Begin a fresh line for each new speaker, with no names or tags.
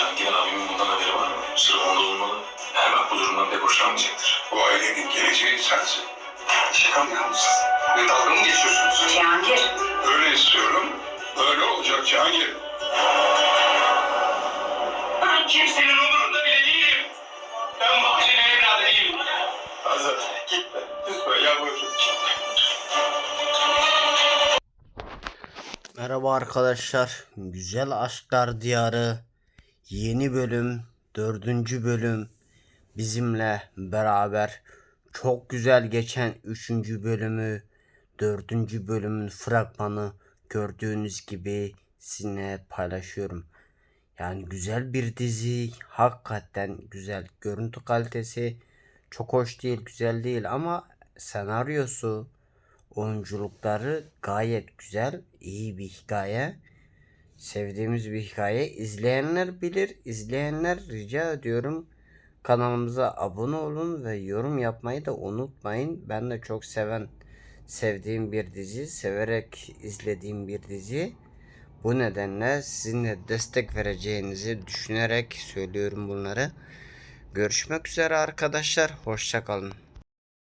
Cihangir'in abimin bundan haberi var mı? Sırrı onda olmalı. Her bak bu durumdan pek hoşlanmayacaktır.
Bu ailenin geleceği sensin.
Şaka mı yapmışsınız? Ne dalga mı geçiyorsunuz?
Cihangir,
Öyle istiyorum. Öyle olacak Cihangir.
Ben kimsenin umurunda bile değilim. Ben bahçenin evladı değilim.
Hazır. Gitme. Lütfen yalvarırım.
Merhaba arkadaşlar. Güzel Aşklar Diyarı yeni bölüm, dördüncü bölüm bizimle beraber çok güzel geçen üçüncü bölümü, dördüncü bölümün fragmanı gördüğünüz gibi sizinle paylaşıyorum. Yani güzel bir dizi, hakikaten güzel görüntü kalitesi çok hoş değil, güzel değil ama senaryosu, oyunculukları gayet güzel, iyi bir hikaye. Sevdiğimiz bir hikaye. İzleyenler bilir, izleyenler rica ediyorum kanalımıza abone olun ve yorum yapmayı da unutmayın. Ben de çok seven, sevdiğim bir dizi, severek izlediğim bir dizi. Bu nedenle sizin de destek vereceğinizi düşünerek söylüyorum bunları. Görüşmek üzere arkadaşlar. Hoşçakalın.